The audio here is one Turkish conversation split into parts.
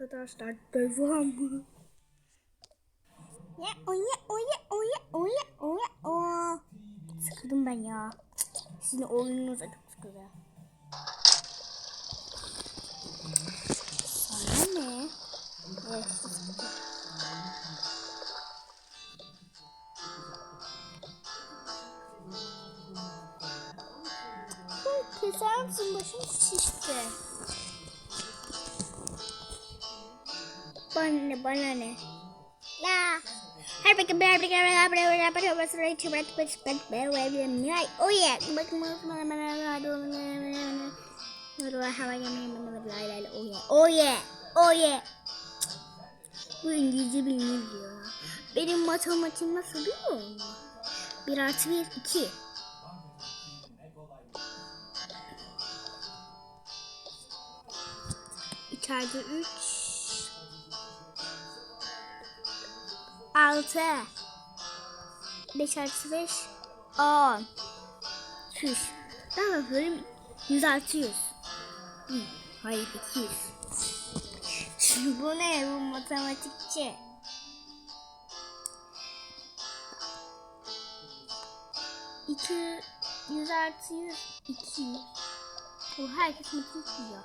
Arkadaşlar devam. Ya oya oya oya oya oya oya. Sıkıldım ben ya. Sizin oyununuza çok sıkıldım. Sana ne? Evet. Keser misin? Başım şişti. Bana ne? Bana ne? La. Her bakın bir bir bir bir bir bir bir bir sıra içi bırak bırak bırak bırak bırak Oh yeah. Bakın bakın bana bana bana bana hava yemeğim bana lay lay oh yeah. Oh yeah. Oh yeah. Bu İngilizce bilmiyor ya. Benim matematiğim nasıl biliyor musun? 1 artı 1 2. İçeride 3 6 5 artı 5 10 Şuş Ben yapıyorum 100 artı 100 Hı, Hayır 200 Şimdi bu ne bu matematikçi İki yüz artı yüz iki yüz. Bu herkes matematik.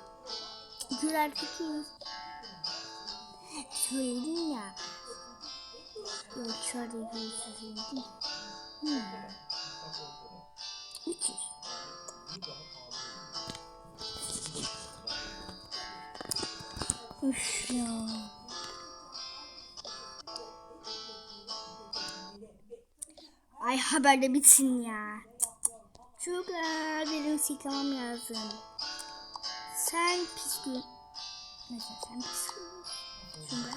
İki yüz artı iki yüz. Söyledin ya. Yok dışarıdayken sesini değil. Hmm. 300. Üf ya. Ay haberde bitsin ya. Çok ağır bir sikemem lazım. Sen pis Mesela sen pis Çünkü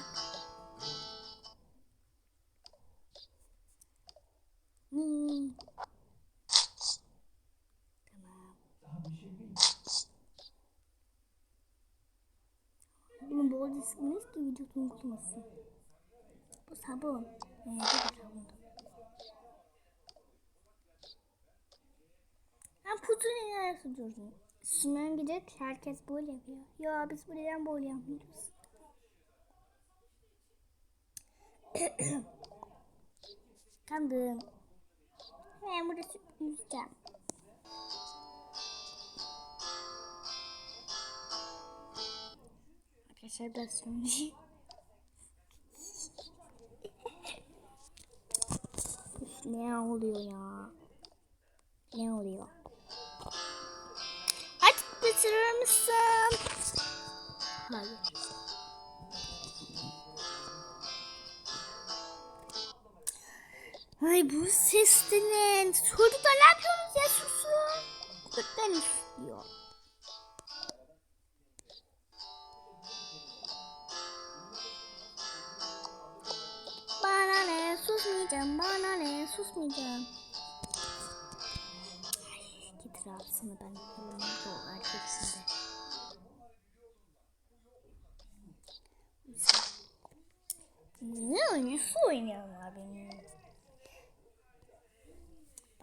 İsmi ki videosu unutmasın. Bu sabun. Ee, bu sabun. Ben putu neler yapıyorsun? Sümen gidip herkes böyle yapıyor. Ya biz buradan böyle yapmıyoruz. Kandım. Ben burada yüzeceğim. Arkadaşlar ben Üf, ne oluyor ya? Ne oluyor? Artık bitirir misin? Hayır. Ay bu ses de ne? Çocuklar ne yapıyorsunuz ya susun? Öğretmen istiyor. Bana ne susmayacağım. Ay, git rahatsını ben bu erkeksinde. Ne oynuyorsun oynuyorlar benim.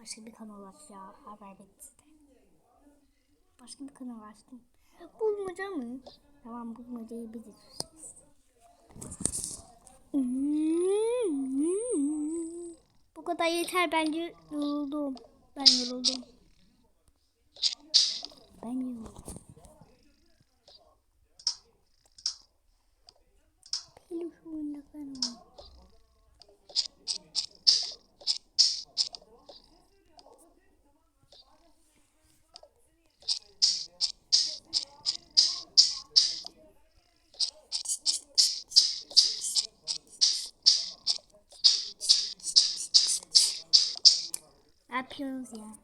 Başka bir kanal aç ya haber bitti. Başka bir kanal açtım. Bulmaca mı? Tamam bulmacayı biz açacağız. Bu kadar yeter bence yoruldum. Ben yoruldum. Ben yoruldum. Peluş oyuncaklar mı? Ne yapıyorsunuz ya?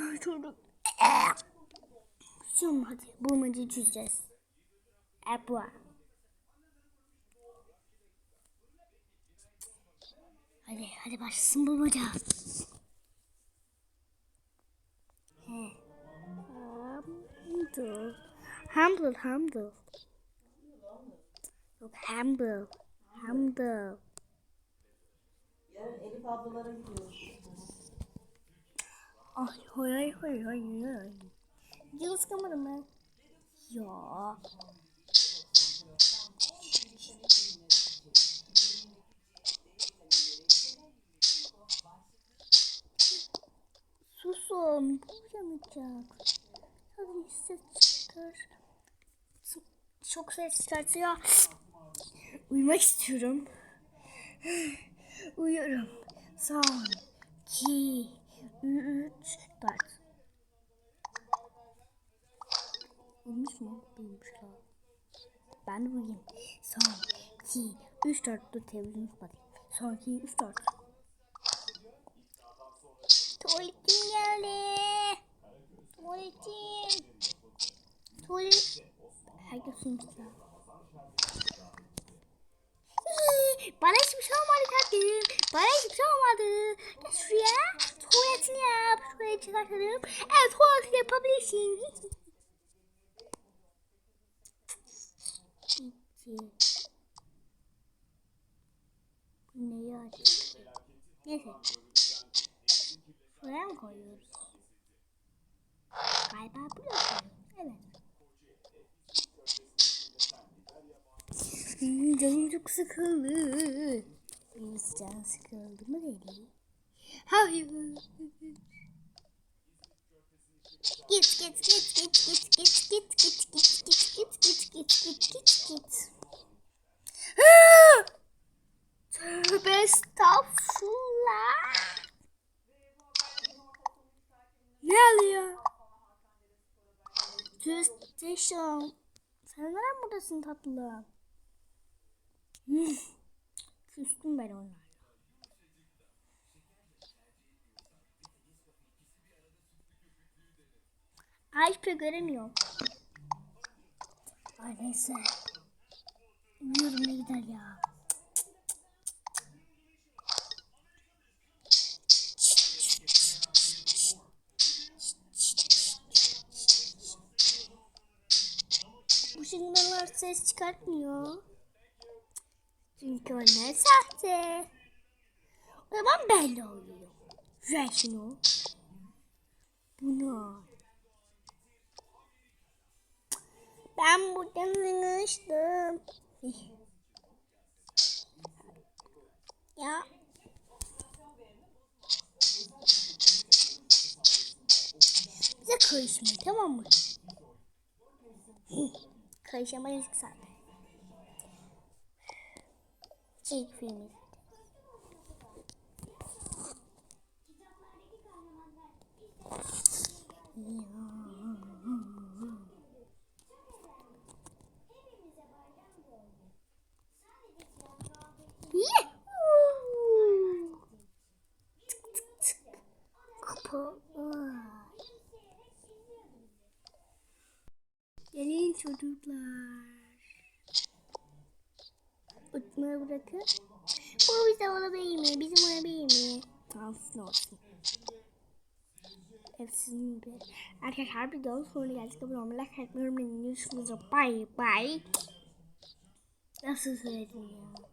Ay, Çocuk. Şimdi hadi bulmacayı çözeceğiz. Ebua. Hadi hadi başlasın bulmaca. He. Humble. Humble, humble. Yok humble. Humble. Elif ablalara gidiyoruz. Ah, ay hay hay hay hay hay. Yıldız kameramı. Ya. Susun. Bu. Hadi ses çıkar. Çok ses çıkartıyor. Uyumak istiyorum uyurum. Son, iki, üç, dört. Olmuş mu? Olmuş lan. Ben de uyuyayım. Son, iki, üç, dört. Dur televizyonu kapatayım. Son, iki, üç, dört. Tuvaletim geldi. Tuvaletim. Tuvalet. Herkes unuttu. Bana hiçbir şey olmadı tatlım. Bana hiçbir şey olmadı. Gel şuraya. Tuvaletini yap. Şuraya çıkartalım. Evet tuvalet yapabilirsin. Bitti. Bu ne ya? Neyse. Şuraya mı koyuyoruz? Galiba buraya koyuyoruz. Evet. Hmm, Canım çok sıkıldı. Benim canım sıkıldı mı dedi? Hayır. Git git git git git git git git git git git git git git git git. Tövbe estağfurullah. Ne alıyor? Tüstation. Sen neden buradasın tatlım? Küstüm ben onlarla. Şey göremiyorum. Ay neyse. Uyuyorum ne gider ya. Bu şıngalar ses çıkartmıyor. Çünkü onlar sahte. O zaman belli oluyor. Ver şunu. Bunu. Ben buradan sıkıştım. Ya. Bize karışmayın tamam mı? Karışamayız zaten ilk filmi. Yeah. Bırakın. Bu bize olabilir mi? Bizim olabilir mi? Tamam sizin olsun. Hep sizin bir. Arkadaşlar bir daha sonra geldik. Abone olmayı, like atmayı unutmayın. Görüşmek üzere. Bye bye. Nasıl söyledim ya?